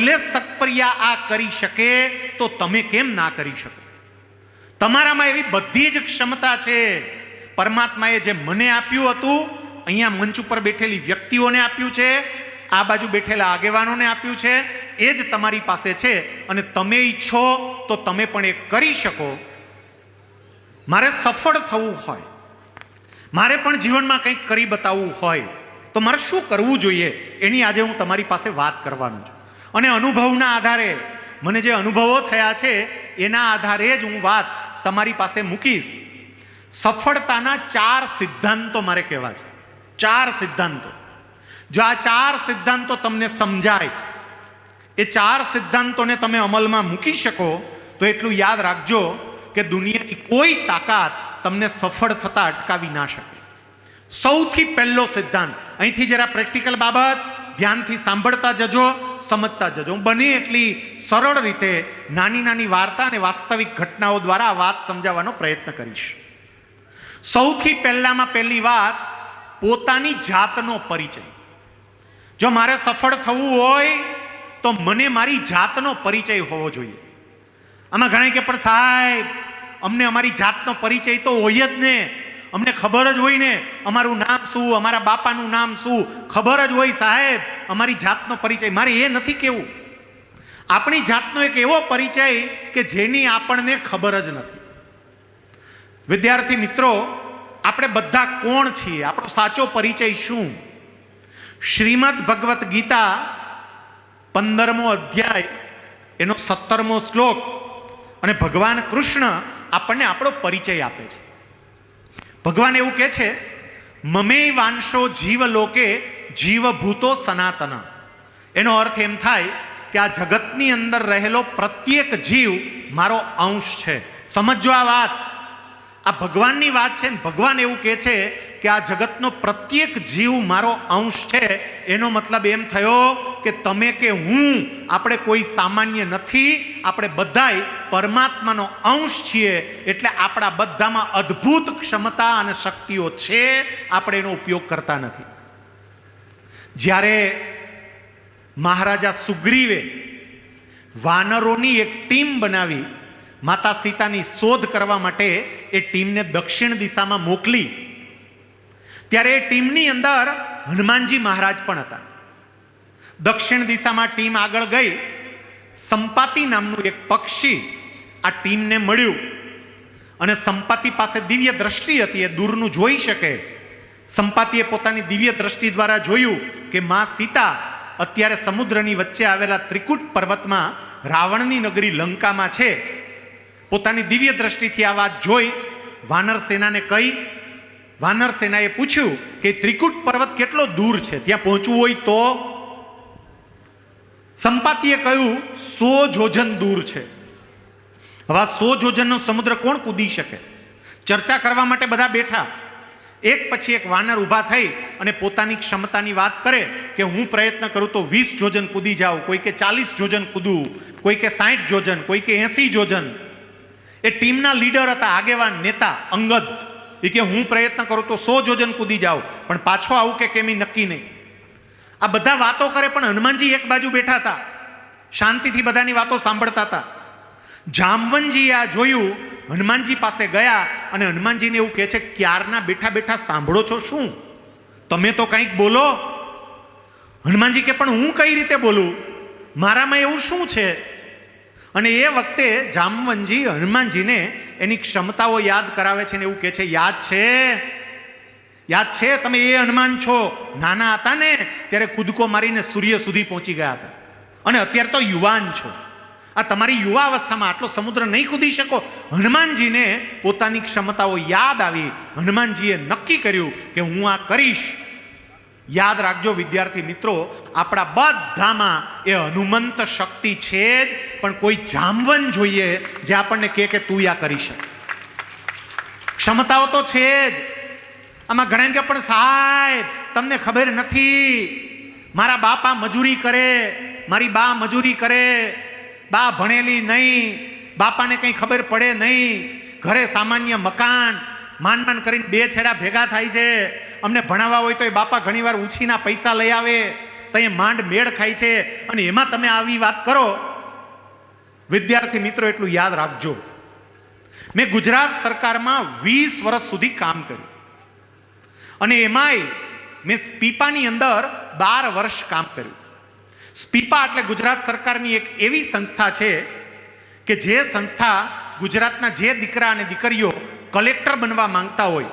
શૈલેષ સકપરિયા આ કરી શકે, તો તમે કેમ ના કરી શકો? તમારામાં એવી બધી જ ક્ષમતા છે. પરમાત્માએ જે મને આપ્યું હતું, અહીંયા મંચ ઉપર બેઠેલી વ્યક્તિઓને આપ્યું છે, આ બાજુ બેઠેલા આગેવાનોને આપ્યું છે, એ જ તમારી પાસે છે. અને તમે ઈચ્છો તો તમે પણ એ કરી શકો. મારે સફળ થવું હોય. મારે પણ જીવનમાં કંઈક કરી બતાવવું હોય. તો મારે શું કરવું જોઈએ? એની આજે હું તમારી પાસે વાત કરવાનો છું. અને અનુભવના આધારે, મને જે અનુભવો થયા છે, એના આધારે જ હું વાત તમારી પાસે મૂકીશ. સફળતાના ચાર સિદ્ધાંતો મારે કહેવા છે. ચાર સિદ્ધાંતો. જો આ ચાર સિદ્ધાંતો તમને સમજાય, એ ચાર સિદ્ધાંતોને તમે અમલમાં મૂકી શકો, તો એટલું યાદ રાખજો કે દુનિયાની કોઈ તાકાત તમને સફળ થતા અટકાવી ના શકે. સૌથી પહેલો સિદ્ધાંત. અહીંથી જરા પ્રેક્ટિકલ બાબત ધ્યાનથી સાંભળતા જજો. સમજતા જજો. હું બને એટલી સરળ રીતે નાની નાની વાર્તા અને વાસ્તવિક ઘટનાઓ દ્વારા આ વાત સમજાવવાનો પ્રયત્ન કરીશ. સૌથી પહેલામાં પહેલી વાત, પોતાની જાતનો પરિચય. જો મારે સફળ થવું હોય, તો મને મારી જાતનો પરિચય હોવો જોઈએ. આમાં ઘણા કે પણ સાહેબ, અમને અમારી જાતનો પરિચય તો હોય જ ને. અમને ખબર જ હોય ને, અમારું નામ શું, અમારા બાપાનું નામ શું, ખબર જ હોય સાહેબ, અમારી જાતનો પરિચય. મારે એ નથી કેવું. આપણી જાતનો એક એવો પરિચય કે જેની આપણને ખબર જ નથી. વિદ્યાર્થી મિત્રો, આપણે બધા કોણ છીએ? આપણો સાચો પરિચય શું? શ્રીમદ ભગવદ્ ગીતા પંદરમો અધ્યાય, એનો સત્તરમો શ્લોક. અને ભગવાન કૃષ્ણ આપણને આપણો પરિચય આપે છે. ભગવાન એવું કહે છે મમે વાંશો જીવ લોકે જીવભૂતો સનાતન. એનો અર્થ એમ થાય કે આ જગતની અંદર રહેલો પ્રત્યેક જીવ મારો અંશ છે. સમજો આ વાત. આ ભગવાનની વાત છે ને, ભગવાન એવું કહે છે કે આ જગતનો પ્રત્યેક જીવ મારો અંશ છે, એનો મતલબ એમ થયો કે તમે કે હું, આપણે કોઈ સામાન્ય નથી, આપણે બધાય પરમાત્માનો અંશ છીએ, એટલે આપણા બધામાં અદ્ભુત ક્ષમતા અને શક્તિઓ છે, આપણે એનો ઉપયોગ કરતા નથી. જ્યારે મહારાજા સુગ્રીવે વાનરોની એક ટીમ બનાવી, માતા સીતાની શોધ કરવા માટે એ ટીમને દક્ષિણ દિશામાં મોકલી ત્યારે એ ટીમની અંદર હનુમાનજી મહારાજ પણ હતા. દક્ષિણ દિશામાં ટીમ આગળ ગઈ. સંપાતિ નામનું એક પક્ષી આ ટીમને મળ્યું. અને સંપાતિ પાસે દિવ્ય દ્રષ્ટિ હતી. એ દૂરનું જોઈ શકે. સંપાતિએ પોતાની દિવ્ય દ્રષ્ટિ દ્વારા જોયું કે મા સીતા અત્યારે સમુદ્રની વચ્ચે આવેલા ત્રિકૂટ પર્વતમાં રાવણની નગરી લંકામાં છે. પોતાની દિવ્ય દ્રષ્ટિથી આ વાત જોઈ. વાનર સેનાને કહી વાનર સેનાએ પૂછ્યું કે ત્રિકૂટ પર્વત કેટલો દૂર છે? ત્યાં પહોંચવું હોય તો? સંપાતિએ કહ્યું, સો જોજન દૂર છે. હવે સો જોજનનો સમુદ્ર કોણ કૂદી શકે? ચર્ચા કરવા માટે બધા બેઠા. એક પછી એક વાનર ઊભા થઈ અને પોતાની ક્ષમતાની વાત કરે કે, હું પ્રયત્ન કરું તો વીસ જોજન કૂદી જાઉં, કોઈ કે ચાલીસ જોજન કૂદવું કોઈ કે સાઠ જોજન, કોઈ કે એસી જોજન. એ ટીમના લીડર હતા, આગેવાન, નેતા, અંગદ. એ કે હું પ્રયત્ન કરું તો સો જોજન કૂદી જાઉં પણ પાછો આવું કે કેમી નક્કી નહીં. આ બધા વાતો કરે પણ હનુમાનજી એક બાજુ બેઠા હતા. શાંતિથી બધાની વાતો સાંભળતા હતા. જામવનજીએ આ જોયું, હનુમાનજી પાસે ગયા અને હનુમાનજીને એવું કહે છે, ક્યારના બેઠા બેઠા સાંભળો છો શું? તમે તો કંઈક બોલો. હનુમાનજી કે, પણ હું કઈ રીતે બોલું? મારામાં એવું શું છે? અને એ વખતે જામવનજી હનુમાનજીને એની ક્ષમતાઓ યાદ કરાવે છે ને એવું કહે છે, યાદ છે. યાદ છે, તમે એ હનુમાન છો. નાના હતા ને, ત્યારે કૂદકો મારીને સૂર્ય સુધી પહોંચી ગયા હતા. અને અત્યારે તો યુવાન છો. આ તમારી યુવા અવસ્થામાં આટલો સમુદ્ર નહીં કૂદી શકો. હનુમાનજીને પોતાની ક્ષમતાઓ યાદ આવી. હનુમાનજીએ નક્કી કર્યું કે હું આ કરીશ. યાદ રાખજો વિદ્યાર્થી મિત્રો, આપણા બધામાં એ હનુમંત શક્તિ છે જ. પણ કોઈ જામવન જોઈએ જે આપણને કહે કે તું આ કરી શકે. ક્ષમતાઓ તો છે જ. આમાં ઘણા કે પણ સાહેબ, તમને ખબર નથી. મારા બાપા મજૂરી કરે, મારી બા મજૂરી કરે, બા ભણેલી નહીં, બાપાને કંઈ ખબર પડે નહીં. ઘરે સામાન્ય મકાન, માંડ માંડ કરીને બે છેડા ભેગા થાય છે. અમને ભણાવવા હોય તો એ બાપા ઘણીવાર ઉછીના પૈસા લઈ આવે ત્યાં માંડ મેળ ખાય છે. અને એમાં તમે આવી વાત કરો વિદ્યાર્થી મિત્રો, એટલું યાદ રાખજો. મેં ગુજરાત સરકારમાં વીસ વર્ષ સુધી કામ કર્યું. અને એમાંય મેં સ્પીપાની અંદર બાર વર્ષ કામ કર્યું. સ્પીપા એટલે ગુજરાત સરકારની એક એવી સંસ્થા છે કે જે સંસ્થા ગુજરાતના જે દીકરા અને દીકરીઓ કલેક્ટર બનવા માંગતા હોય,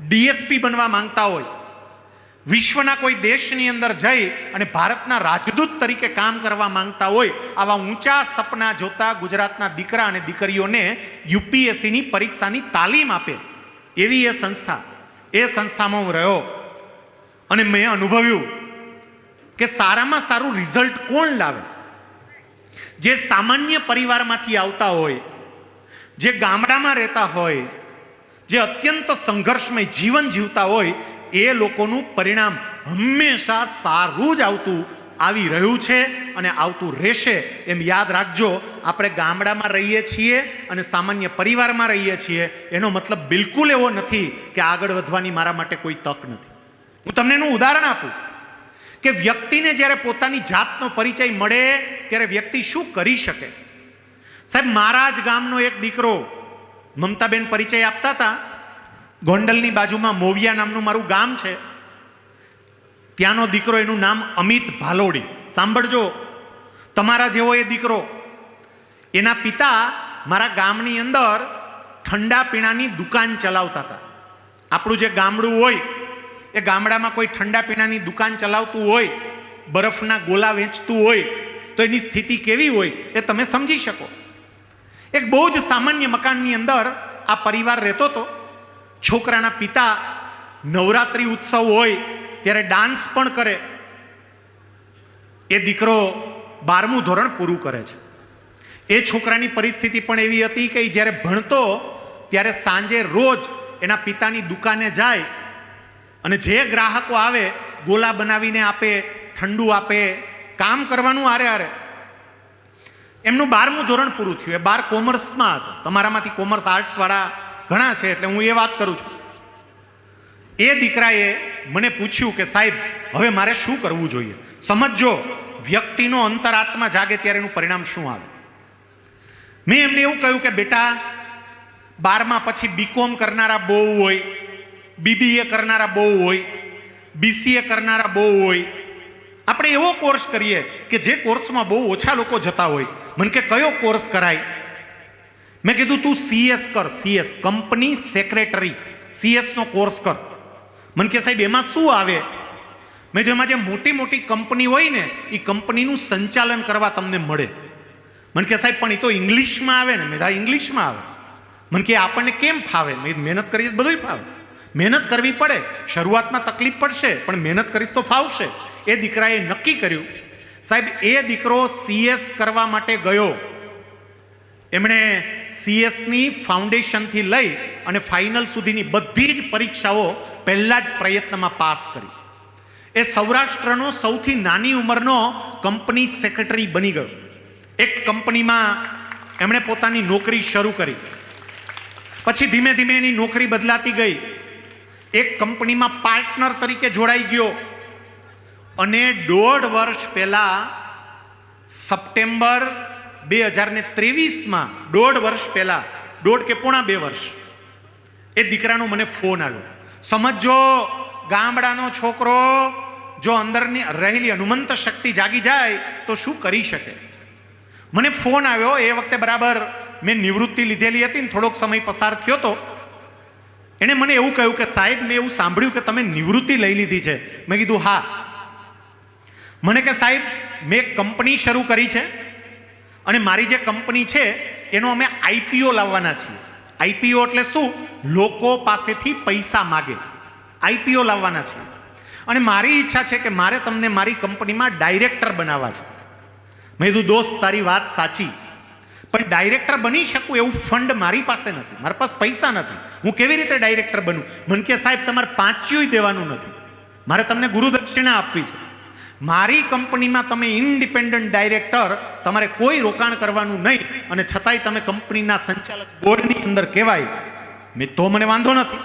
ડીએસપી બનવા માંગતા હોય વિશ્વના કોઈ દેશની અંદર જઈ અને ભારતના રાજદૂત તરીકે કામ કરવા માંગતા હોય, આવા ઊંચા સપના જોતા ગુજરાતના દીકરા અને દીકરીઓને યુપીએસસીની પરીક્ષાની તાલીમ આપે. એવી એ સંસ્થા. એ સંસ્થામાં હું રહ્યો અને મેં અનુભવ્યું કે સારામાં સારું રિઝલ્ટ કોણ લાવે? જે સામાન્ય પરિવારમાંથી આવતા હોય, જે ગામડામાં રહેતા હોય, જે અત્યંત સંઘર્ષમય જીવન જીવતા હોય એ લોકોનું પરિણામ હંમેશા સારું જ આવતું આવી રહ્યું છે અને આવતું રહેશે એમ યાદ રાખજો. આપણે ગામડામાં રહીએ છીએ અને સામાન્ય પરિવારમાં રહીએ છીએ, એનો મતલબ બિલકુલ એવો નથી કે આગળ વધવાની મારા માટે કોઈ તક નથી. હું તમને એનું ઉદાહરણ આપું. કે વ્યક્તિને જ્યારે પોતાની જાતનો પરિચય મળે, ત્યારે વ્યક્તિ શું કરી શકે? સાહેબ, મારા જ ગામનો એક દીકરો મમતાબેન પરિચય આપતા હતા. ગોંડલની બાજુમાં મોવિયા નામનું મારું ગામ છે. ત્યાંનો દીકરો એનું નામ અમિત ભાલોડી. સાંભળજો, તમારા જેવો એ દીકરો. એના પિતા મારા ગામની અંદર ઠંડા પીણાની દુકાન ચલાવતા હતા. આપણું જે ગામડું હોય, એ ગામડામાં કોઈ ઠંડા પીણાની દુકાન ચલાવતું હોય, બરફના ગોલા વેચતું હોય, તો એની સ્થિતિ કેવી હોય એ તમે સમજી શકો. એક બહુ જ સામાન્ય મકાનની અંદર આ પરિવાર રહેતો હતો. છોકરાના પિતા નવરાત્રિ ઉત્સવ હોય ત્યારે ડાન્સ પણ કરે. એ દીકરો બારમું ધોરણ પૂરું કરે છે. એ છોકરાની પરિસ્થિતિ પણ એવી હતી કે જ્યારે ભણતો ત્યારે સાંજે રોજ એના પિતાની દુકાને જાય અને જે ગ્રાહકો આવે ગોલા બનાવીને આપે, ઠંડુ આપે, કામ કરવાનું આરે આરે. એમનું બારમું ધોરણ પૂરું થયું. એ બાર કોમર્સમાં હતો. તમારામાંથી કોમર્સ આર્ટ્સવાળા ઘણા છે એટલે હું એ વાત કરું છું. એ દીકરાએ મને પૂછ્યું કે સાહેબ, હવે મારે શું કરવું જોઈએ? સમજજો, વ્યક્તિનો અંતરાત્મા જાગે ત્યારે એનું પરિણામ શું આવે? મેં એમને એવું કહ્યું કે બેટા, બારમા પછી બીકોમ કરનારા બહુ હોય બીબીએ કરનારા બહુ હોય બીસીએ કરનારા બહુ હોય. આપણે એવો કોર્સ કરીએ કે જે કોર્સમાં બહુ ઓછા લોકો જતા હોય. મને કે કયો કોર્સ કરાય? મેં કીધું, તું સીએસ કર સીએસ કંપની સેક્રેટરી સીએસનો કોર્સ કર. મને કે, સાહેબ, એમાં શું આવે? મેં કીધું, એમાં જે મોટી મોટી કંપની હોય ને એ કંપનીનું સંચાલન કરવા તમને મળે. મને કે, સાહેબ, પણ એ તો ઇંગ્લિશમાં આવે ને. મેં ઇંગ્લિશમાં આવે. મને કે, આપણને કેમ ફાવે? મેં મહેનત કરીએ બધું ફાવે. મહેનત કરવી પડે, શરૂઆતમાં તકલીફ પડશે, પણ મહેનત કરીશ તો ફાવશે. એ દીકરાએ નક્કી કર્યું, સાહેબ, એ દીકરો સીએસ કરવા માટે ગયો. એમણે સીએસની ફાઉન્ડેશનથી લઈ અને ફાઇનલ સુધીની બધી જ પરીક્ષાઓ પહેલાં જ પ્રયત્નમાં પાસ કરી. એ સૌરાષ્ટ્રનો સૌથી નાની ઉંમરનો કંપની સેક્રેટરી બની ગયો. એક કંપનીમાં એમણે પોતાની નોકરી શરૂ કરી. પછી ધીમે ધીમે એની નોકરી બદલાતી ગઈ. એક કંપનીમાં પાર્ટનર તરીકે જોડાઈ ગયો. અને દોઢ વર્ષ પહેલા સપ્ટેમ્બર બે હજાર ને ત્રેવીસમાં દોઢ વર્ષ પહેલા, દોઢ કે પોણા બે વર્ષ, એ દીકરાનો મને ફોન આવ્યો. સમજો ગામડાનો છોકરો જો અંદરની રહેલી હનુમંત શક્તિ જાગી જાય તો શું કરી શકે? મને ફોન આવ્યો, એ વખતે બરાબર મેં નિવૃત્તિ લીધેલી હતી ને થોડોક સમય પસાર થયો તો. એણે મને એવું કહ્યું કે, સાહેબ, મેં એવું સાંભળ્યું કે તમે નિવૃત્તિ લઈ લીધી છે. મેં કીધું, હા. મને કે, સાહેબ, મેં કંપની શરૂ કરી છે. અને મારી જે કંપની છે, એનો અમે આઈપીઓ લાવવાના છીએ. આઈપીઓ એટલે શું? લોકો પાસેથી પૈસા માગે. આઈપીઓ લાવવાના છીએ. અને મારી ઈચ્છા છે કે મારે તમને મારી કંપનીમાં ડાયરેક્ટર બનાવવા છે. મેં કીધું, દોસ્ત, તારી વાત સાચી. પણ ડાયરેક્ટર બની શકું એવું ફંડ મારી પાસે નથી. મારા પાસે પૈસા નથી. હું કેવી રીતે ડાયરેક્ટર બનું? મને કે, સાહેબ, તમારે પાંચ્યુંય દેવાનું નથી. મારે તમને ગુરુદક્ષિણા આપવી છે. મારી કંપનીમાં તમે ઇન્ડિપેન્ડન્ટ ડાયરેક્ટર, તમારે કોઈ રોકાણ કરવાનું નહીં અને છતાંય તમે કંપનીના સંચાલક બોર્ડની અંદર કહેવાય. મેં તો મને વાંધો નથી.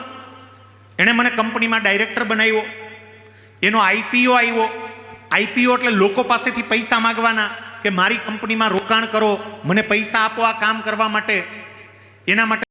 એણે મને કંપનીમાં ડાયરેક્ટર બનાવ્યો. એનો આઈપીઓ આવ્યો. આઈપીઓ એટલે લોકો પાસેથી પૈસા માંગવાના કે મારી કંપનીમાં રોકાણ કરો, મને પૈસા આપો આ કામ કરવા માટે. એના માટે